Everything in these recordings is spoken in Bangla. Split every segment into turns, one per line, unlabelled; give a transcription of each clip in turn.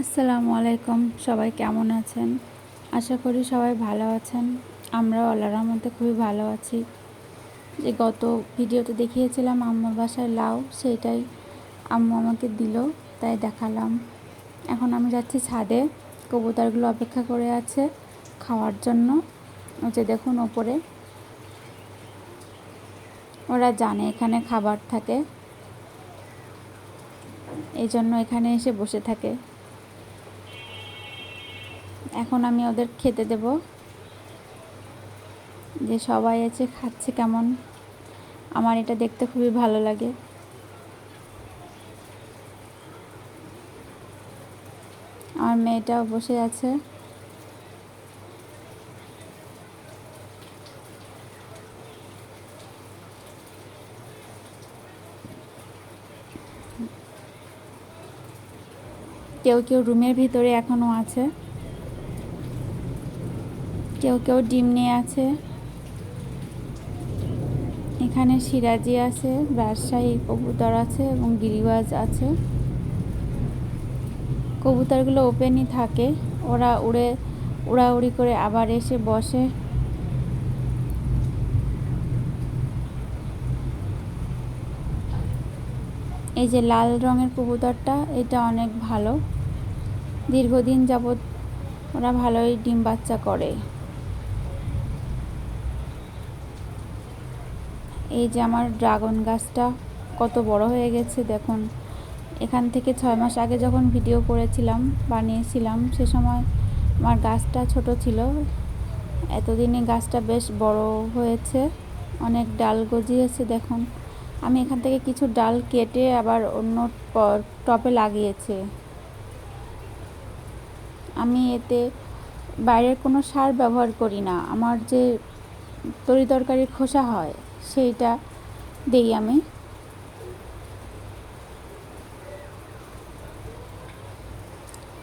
আসসালামু আলাইকুম, সবাই কেমন আছেন? আশা করি সবাই ভালো আছেন। আমরাও আল্লাহর মধ্যে খুবই ভালো আছি। যে গত ভিডিওতে দেখিয়েছিলাম আম্মুর বাসায় লাউ সেইটাই আম্মু আমাকে দিল, তাই দেখালাম। এখন আমি যাচ্ছি ছাদে, কবুতরগুলো অপেক্ষা করে আছে খাওয়ার জন্য। যে দেখুন ওপরে। ওরা জানে এখানে খাবার থাকে। এই জন্য এখানে এসে বসে থাকে। এখন আমি ওদের খেতে দেব। যে সবাই আছে খাচ্ছে কেমন। আমার এটা দেখতে খুবই ভালো লাগে। আমার মেয়েটাও বসে আছে। কেউ কেউ রুমের ভিতরে এখনও আছে। কেউ কেউ ডিম নিয়ে আছে। এখানে সিরাজি আছে রাজশাহী কবুতর আছে এবং গিরিবাজ আছে। কবুতরগুলো ওপেনই থাকে। ওরা উড়ে, উড়াউড়ি করে আবার এসে বসে। এই যে লাল রঙের কবুতরটা, এটা অনেক ভালো। দীর্ঘদিন যাবৎ ওরা ভালোই ডিম বাচ্চা করে। এই যে আমার ড্রাগন গাছটা কত বড় হয়ে গেছে, দেখুন। এখান থেকে ছয় মাস আগে যখন ভিডিও করেছিলাম, বানিয়েছিলাম, সে সময় আমার গাছটা ছোট ছিল। এতদিনে গাছটা বেশ বড় হয়েছে, অনেক ডাল গজিয়েছে, দেখুন। আমি এখান থেকে কিছু ডাল কেটে আবার অন্য টপে লাগিয়েছে। আমি এতে বাইরের কোনো সার ব্যবহার করি না। আমার যে তরি তরকারির খোসা হয় সেইটা দেই আমি।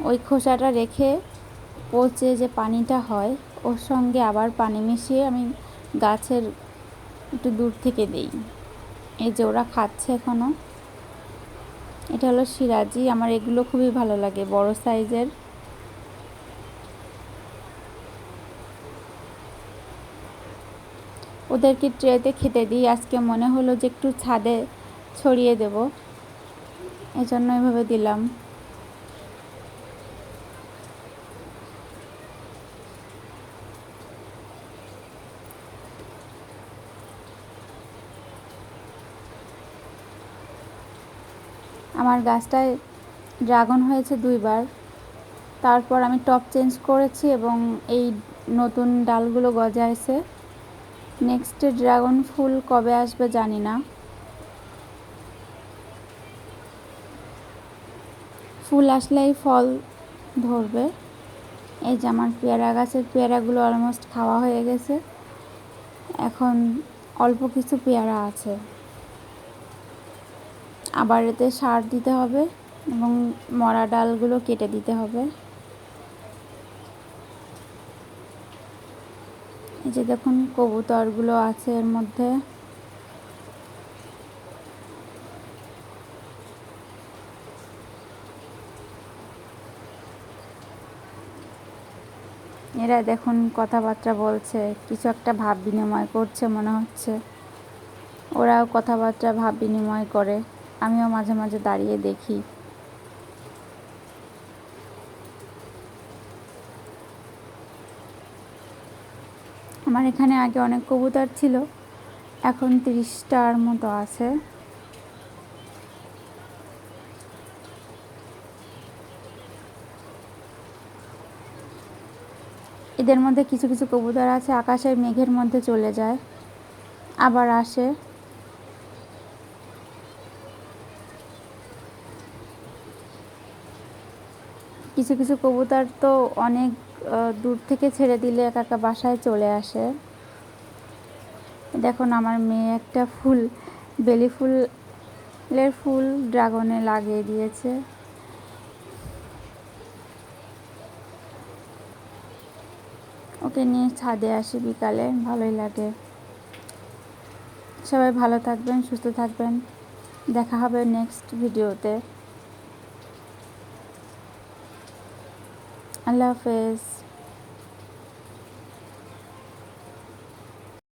ওই খোসাটা রেখে পচে যে পানিটা হয়, ওর সঙ্গে আবার পানি মিশিয়ে আমি গাছের একটু দূর থেকে দেই। এই যে ওরা খাচ্ছে এখনও এটা হলো সিরাজি আমার এগুলো খুবই ভালো লাগে। বড় সাইজের ওদেরকে ট্রেতে খেতে দিই। আজকে মনে হলো যে একটু ছাদে ছড়িয়ে দেব। এই জন্য এভাবে দিলাম। আমার গাছটায় ড্রাগন হয়েছে দুইবার। তারপর আমি টপ চেঞ্জ করেছি এবং এই নতুন ডালগুলো গজাইছে। নেক্সট ড্রাগন ফুল কবে আসবে জানি না। ফুল আসলেই ফল ধরবে। এই যে আমার পেয়ারা গাছের পেয়ারাগুলো অলমোস্ট খাওয়া হয়ে গেছে। এখন অল্প কিছু পেয়ারা আছে। আবার এতে সার দিতে হবে এবং মরা ডালগুলো কেটে দিতে হবে। এই যে দেখুন কবুতরগুলো আছে এর মধ্যে। এরা দেখুন কথাবার্তা বলছে, কিছু একটা ভাব বিনিময় করছে মনে হচ্ছে। ওরাও কথাবার্তা ভাব বিনিময় করে, আমিও মাঝে মাঝে দাঁড়িয়ে দেখি। আমার এখানে আগে অনেক কবুতর ছিল। এখন তিরিশটার মতো আছে। এদের মধ্যে কিছু কিছু কবুতর আছে আকাশের মেঘের মধ্যে চলে যায়। আবার আসে। কিছু কিছু কবুতর তো অনেক দূর থেকে ছেড়ে দিলে একা একা বাসায় চলে আসে। দেখুন আমার মেয়ে একটা ফুল, বেলি ফুলের ফুল ড্রাগনে লাগিয়ে দিয়েছে। ওকে নিয়ে ছাদে আসি বিকালে, ভালোই লাগে। সবাই ভালো থাকবেন, সুস্থ থাকবেন। দেখা হবে নেক্সট ভিডিওতে আল্লাহ হাফেজ।